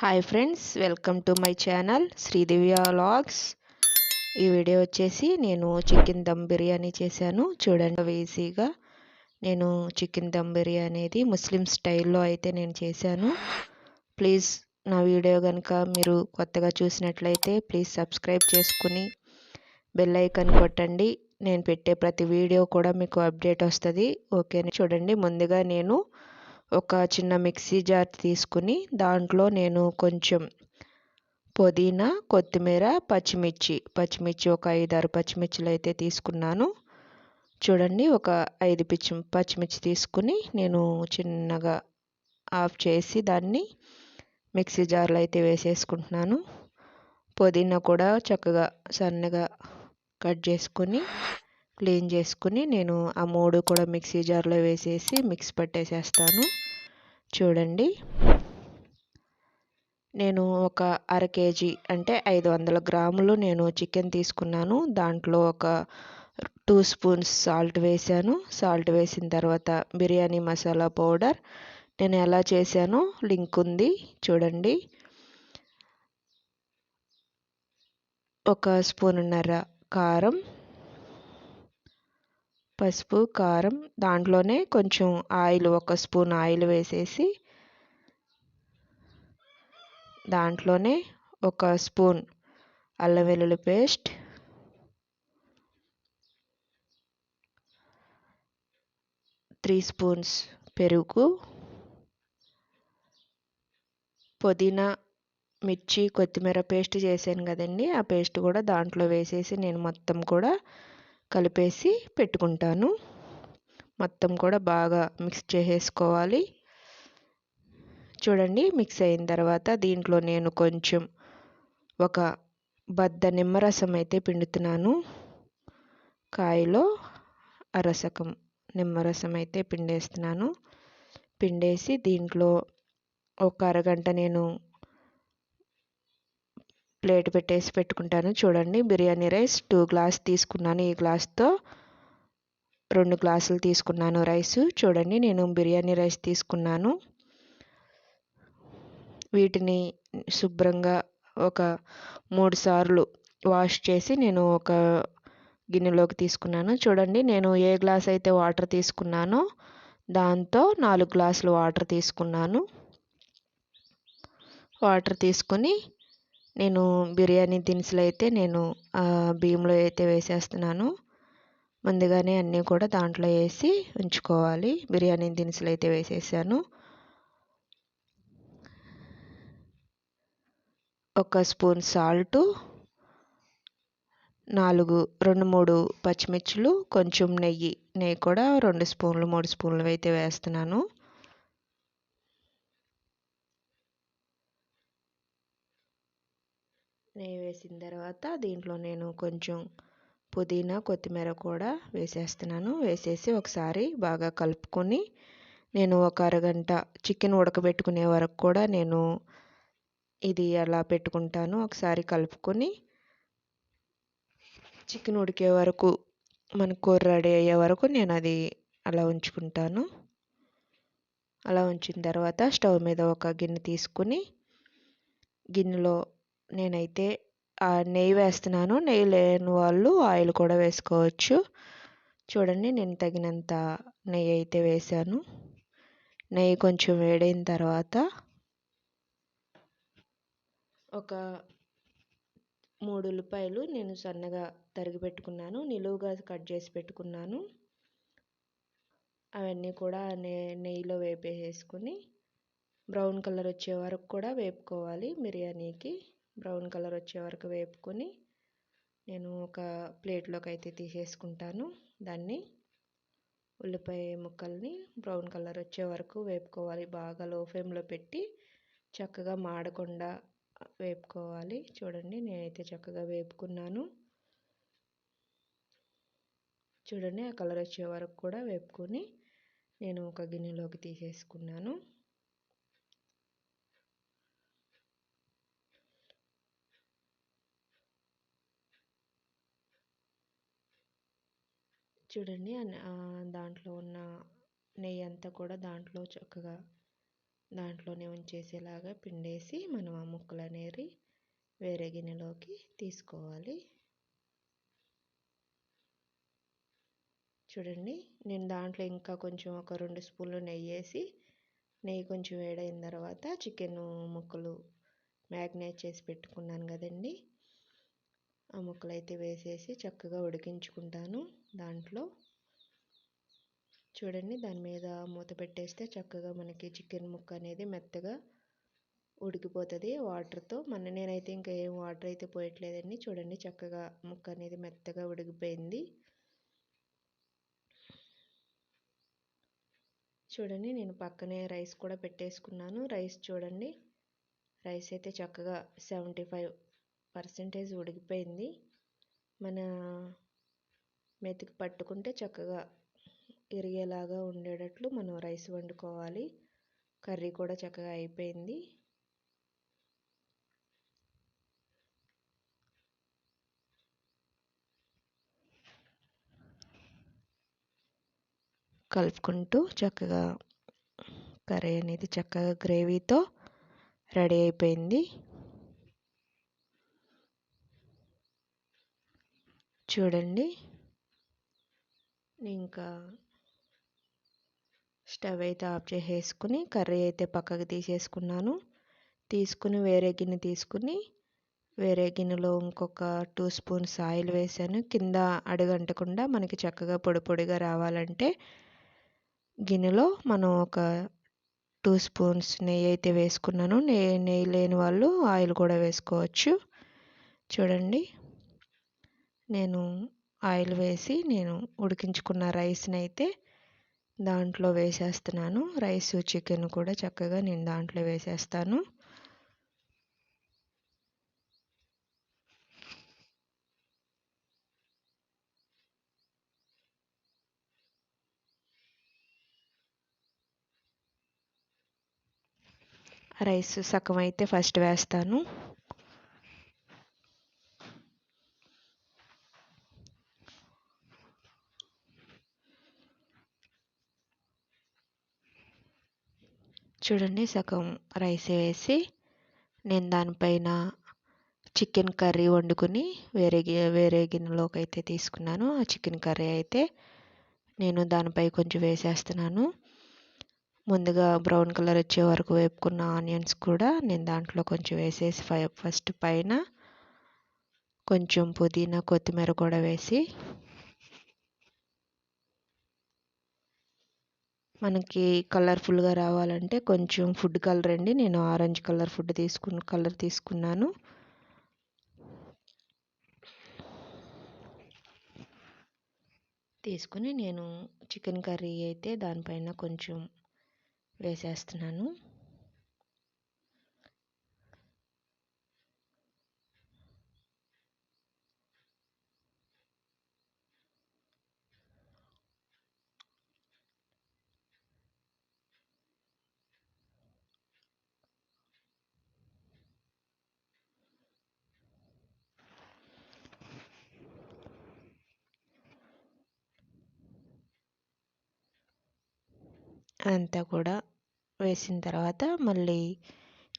Hi friends welcome to my channel Sridivya vlogs ఈ video వచ్చేసి నేను చికెన్ దమ్ బిర్యానీ చేశాను. చూడండి ఈజీగా నేను చికెన్ దమ్ బిర్యానీ అనేది ముస్లిం స్టైల్లో అయితే నేను చేశాను. ప్లీజ్ నా వీడియో కనుక మీరు కొత్తగా చూసినట్లయితే ప్లీజ్ సబ్స్క్రైబ్ చేసుకుని బెల్ ఐకన్ కొట్టండి. నేను పెట్టే ప్రతి వీడియో కూడా మీకు అప్డేట్ వస్తుంది. ఓకే చూడండి ముందుగా నేను ఒక చిన్న మిక్సీ జార్ తీసుకుని దాంట్లో నేను కొంచెం పుదీనా కొత్తిమీర పచ్చిమిర్చి పచ్చిమిర్చి ఒక ఐదారు పచ్చిమిర్చిలు అయితే తీసుకున్నాను. చూడండి ఒక ఐదు పిచ్చి పచ్చిమిర్చి తీసుకుని నేను చిన్నగా ఆఫ్ చేసి దాన్ని మిక్సీ జార్లో అయితే వేసేసుకుంటున్నాను. పుదీనా కూడా చక్కగా సన్నగా కట్ చేసుకొని క్లీన్ చేసుకుని నేను ఆ మూడు కూడా మిక్సీ జార్లో వేసేసి మిక్స్ పట్టేసేస్తాను. చూడండి. నేను ఒక అర కేజీ అంటే ఐదు వందల గ్రాములు నేను చికెన్ తీసుకున్నాను. దాంట్లో ఒక టూ స్పూన్స్ సాల్ట్ వేసాను. సాల్ట్ వేసిన తర్వాత బిర్యానీ మసాలా పౌడర్. నేను ఎలా చేశానో లింక్ ఉంది చూడండి. ఒక స్పూన్న్నర కారం. పసుపు కారం దాంట్లోనే కొంచెం ఆయిల్ ఒక స్పూన్ ఆయిల్ వేసేసి దాంట్లోనే ఒక స్పూన్ అల్లం వెల్లుల్లి పేస్ట్ త్రీ స్పూన్స్ పెరుగు పుదీనా మిర్చి కొత్తిమీర పేస్ట్ చేశాను కదండి. ఆ పేస్ట్ కూడా దాంట్లో వేసేసి నేను మొత్తం కూడా కలిపేసి పెట్టుకుంటాను. మొత్తం కూడా బాగా మిక్స్ చేసేసుకోవాలి. చూడండి మిక్స్ అయిన తర్వాత దీంట్లో నేను కొంచెం ఒక బద్ద నిమ్మరసం అయితే పిండుతున్నాను. కాయలో అరసకం నిమ్మరసం అయితే పిండేస్తున్నాను. పిండేసి దీంట్లో ఒక అరగంట నేను ప్లేట్ పెట్టేసి పెట్టుకుంటాను. చూడండి బిర్యానీ రైస్ టూ గ్లాస్ తీసుకున్నాను. ఈ గ్లాస్తో రెండు గ్లాసులు తీసుకున్నాను రైస్. చూడండి నేను బిర్యానీ రైస్ తీసుకున్నాను. వీటిని శుభ్రంగా ఒక మూడు సార్లు వాష్ చేసి నేను ఒక గిన్నెలోకి తీసుకున్నాను. చూడండి నేను ఏ గ్లాస్ అయితే వాటర్ తీసుకున్నానో దాంతో నాలుగు గ్లాసులు వాటర్ తీసుకున్నాను. వాటర్ తీసుకుని నేను బిర్యానీ దినుసులు అయితే నేను బియ్యంలో అయితే వేసేస్తున్నాను. ముందుగానే అన్నీ కూడా దాంట్లో వేసి ఉంచుకోవాలి. బిర్యానీ దినుసులు అయితే వేసేసాను. ఒక స్పూన్ సాల్టు నాలుగు రెండు మూడు పచ్చిమిర్చులు కొంచెం నెయ్యి నెయ్యి కూడా రెండు స్పూన్లు మూడు స్పూన్లు అయితే వేస్తున్నాను. నెయ్యి వేసిన తర్వాత దీంట్లో నేను కొంచెం పుదీనా కొత్తిమీర కూడా వేసేస్తున్నాను. వేసేసి ఒకసారి బాగా కలుపుకొని నేను ఒక అరగంట చికెన్ ఉడకబెట్టుకునే వరకు కూడా నేను ఇది అలా పెట్టుకుంటాను. ఒకసారి కలుపుకొని చికెన్ ఉడికే వరకు మన కూర రెడీ అయ్యే వరకు నేను అది అలా ఉంచుకుంటాను. అలా ఉంచిన తర్వాత స్టవ్ మీద ఒక గిన్నె తీసుకుని గిన్నెలో నేనైతే నెయ్యి వేస్తున్నాను. నెయ్యి లేని వాళ్ళు ఆయిల్ కూడా వేసుకోవచ్చు. చూడండి నేను తగినంత నెయ్యి అయితే వేసాను నెయ్యి కొంచెం వేడైన తర్వాత ఒక మూడు ఉల్లిపాయలు నేను సన్నగా తరిగి పెట్టుకున్నాను. నిలువుగా కట్ చేసి పెట్టుకున్నాను. అవన్నీ కూడా నె నెయ్యిలో వేపేసేసుకుని బ్రౌన్ కలర్ వచ్చే వరకు కూడా వేపుకోవాలి బిర్యానీకి. బ్రౌన్ కలర్ వచ్చే వరకు వేపుకొని నేను ఒక ప్లేట్లోకి అయితే తీసేసుకుంటాను. దాన్ని ఉల్లిపాయ ముక్కల్ని బ్రౌన్ కలర్ వచ్చే వరకు వేపుకోవాలి. బాగా లో ఫ్లేమ్లో పెట్టి చక్కగా మాడకుండా వేపుకోవాలి. చూడండి నేనైతే చక్కగా వేపుకున్నాను. చూడండి ఆ కలర్ వచ్చే వరకు కూడా వేపుకొని నేను ఒక గిన్నెలోకి తీసేసుకున్నాను. చూడండి. దాంట్లో ఉన్న నెయ్యి అంతా కూడా దాంట్లో చక్కగా దాంట్లోనే ఉంచేసేలాగా పిండేసి మనం ఆ ముక్కలు అనేవి వేరే గిన్నెలోకి తీసుకోవాలి. చూడండి. నేను దాంట్లో ఇంకా కొంచెం ఒక రెండు స్పూన్లు నెయ్యి వేసి నెయ్యి కొంచెం వేడైన తర్వాత చికెన్ ముక్కలు మ్యాగ్నేట్ చేసి పెట్టుకున్నాను కదండి. ఆ ముక్కలు అయితే వేసేసి చక్కగా ఉడికించుకుంటాను దాంట్లో. చూడండి దాని మీద మూత పెట్టేస్తే చక్కగా మనకి చికెన్ ముక్క అనేది మెత్తగా ఉడికిపోతుంది. వాటర్తో మన నేనైతే ఇంకా ఏం వాటర్ అయితే పోయట్లేదండి. చూడండి చక్కగా ముక్క అనేది మెత్తగా ఉడికిపోయింది. చూడండి నేను పక్కనే రైస్ కూడా పెట్టేసుకున్నాను. రైస్ చూడండి రైస్ అయితే చక్కగా సెవెంటీ ఫైవ్ పర్సెంటేజ్ ఉడికిపోయింది. మన మెతికి పట్టుకుంటే చక్కగా ఇరిగేలాగా ఉండేటట్లు మనం రైస్ వండుకోవాలి. కర్రీ కూడా చక్కగా అయిపోయింది. కలుపుకుంటూ చక్కగా కర్రీ అనేది చక్కగా గ్రేవీతో రెడీ అయిపోయింది. చూడండి. ఇంకా స్టవ్ అయితే ఆఫ్ చేసేసుకుని కర్రీ అయితే పక్కకు తీసేసుకున్నాను. తీసుకుని వేరే గిన్నె తీసుకుని వేరే గిన్నెలో ఇంకొక టూ స్పూన్స్ ఆయిల్ వేసాను. కింద అడుగంటకుండా మనకి చక్కగా పొడి పొడిగా రావాలంటే గిన్నెలో మనం ఒక టూ స్పూన్స్ నెయ్యి అయితే వేసుకున్నాను. నెయ్యి నెయ్యి లేని వాళ్ళు ఆయిల్ కూడా వేసుకోవచ్చు. చూడండి. నేను ఆయిల్ వేసి నేను ఉడికించుకున్న రైస్ని అయితే దాంట్లో వేసేస్తున్నాను. రైస్ చికెన్ కూడా చక్కగా నేను దాంట్లో వేసేస్తాను. రైస్ సగం అయితే ఫస్ట్ వేస్తాను. చూడండి సగం రైస్ వేసి నేను దానిపైన చికెన్ కర్రీ వండుకుని వేరే వేరే గిన్నెలోకి అయితే తీసుకున్నాను. ఆ చికెన్ కర్రీ అయితే నేను దానిపై కొంచెం వేసేస్తున్నాను. ముందుగా బ్రౌన్ కలర్ వచ్చే వరకు వేపుకున్న ఆనియన్స్ కూడా నేను దాంట్లో కొంచెం వేసేసి ఫస్ట్ పైన కొంచెం పుదీనా కొత్తిమీర కూడా వేసి మనకి కలర్ఫుల్గా రావాలంటే కొంచెం ఫుడ్ కలర్ అండి. నేను ఆరెంజ్ కలర్ ఫుడ్ తీసుకున్న కలర్ తీసుకున్నాను. తీసుకుని నేను చికెన్ కర్రీ అయితే దానిపైన కొంచెం వేసేస్తున్నాను. అంతా కూడా వేసిన తర్వాత మళ్ళీ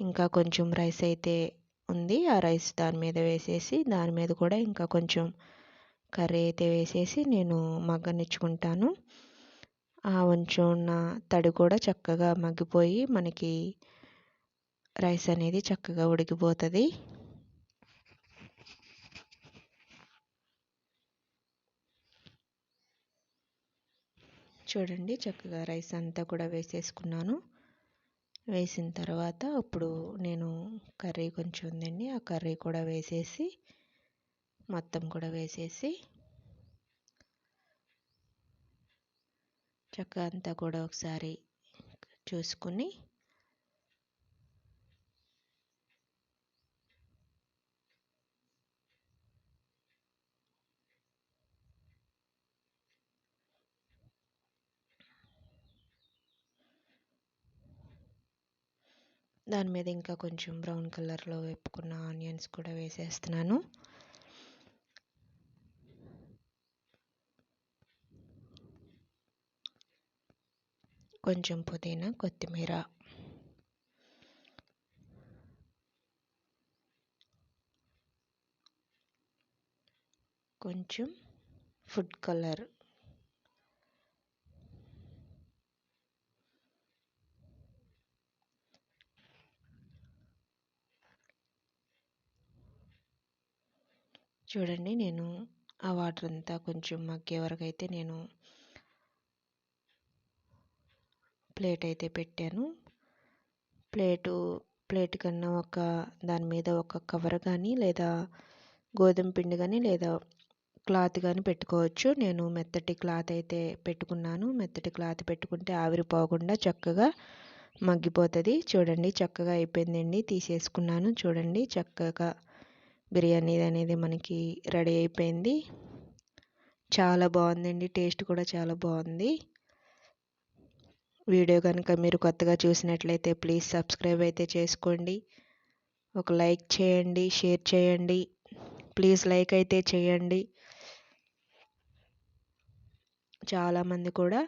ఇంకా కొంచెం రైస్ అయితే ఉంది. ఆ రైస్ దాని మీద వేసేసి దాని మీద కూడా ఇంకా కొంచెం కర్రీ అయితే వేసేసి నేను మగ్గనిచ్చుకుంటాను. ఆ ఉన్న తడి కూడా చక్కగా మగ్గిపోయి మనకి రైస్ అనేది చక్కగా ఉడికిపోతుంది. చూడండి చక్కగా రైస్ అంతా కూడా వేసేసుకున్నాను. వేసిన తర్వాత ఇప్పుడు నేను కర్రీ కొంచెం ఉందండి ఆ కర్రీ కూడా వేసేసి మొత్తం కూడా వేసేసి చక్కగా అంతా కూడా ఒకసారి చూసుకుని దాని మీద ఇంకా కొంచెం బ్రౌన్ కలర్లో వేపుకున్న ఆనియన్స్ కూడా వేసేస్తున్నాను. కొంచెం పుదీనా కొత్తిమీర. కొంచెం ఫుడ్ కలర్. చూడండి నేను ఆ వాటర్ అంతా కొంచెం మగ్గే వరకు అయితే నేను ప్లేట్ అయితే పెట్టాను. ప్లేటు ప్లేట్ కన్నా ఒక దాని మీద ఒక కవర్ కానీ లేదా గోధుమ పిండి కానీ లేదా క్లాత్ కానీ పెట్టుకోవచ్చు. నేను మెత్తటి క్లాత్ అయితే పెట్టుకున్నాను. మెత్తటి క్లాత్ పెట్టుకుంటే ఆవిరిపోకుండా చక్కగా మగ్గిపోతుంది. చూడండి చక్కగా అయిపోయిందండి. తీసేసుకున్నాను. చూడండి చక్కగా బిర్యానీ అనేది మనకి రెడీ అయిపోయింది. చాలా బాగుందండి. టేస్ట్ కూడా చాలా బాగుంది. వీడియో కనుక మీరు కొత్తగా చూసినట్లయితే ప్లీజ్ సబ్స్క్రైబ్ అయితే చేసుకోండి. ఒక లైక్ చేయండి షేర్ చేయండి. ప్లీజ్ లైక్ అయితే చేయండి. చాలామంది కూడా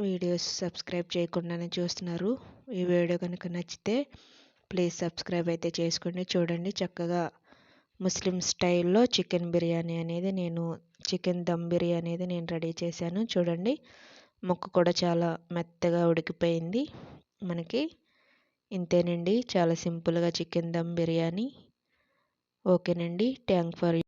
వీడియోస్ సబ్స్క్రైబ్ చేయకుండానే చూస్తున్నారు. ఈ వీడియో కనుక నచ్చితే ప్లీజ్ సబ్స్క్రైబ్ అయితే చేసుకోండి. చూడండి చక్కగా ముస్లిం స్టైల్లో చికెన్ బిర్యానీ అనేది నేను చికెన్ దమ్ బిర్యానీ అనేది నేను రెడీ చేశాను. చూడండి ముక్క కూడా చాలా మెత్తగా ఉడికిపోయింది. మనకి ఇంతేనండి. చాలా సింపుల్గా చికెన్ దమ్ బిర్యానీ. ఓకేనండి. Thank for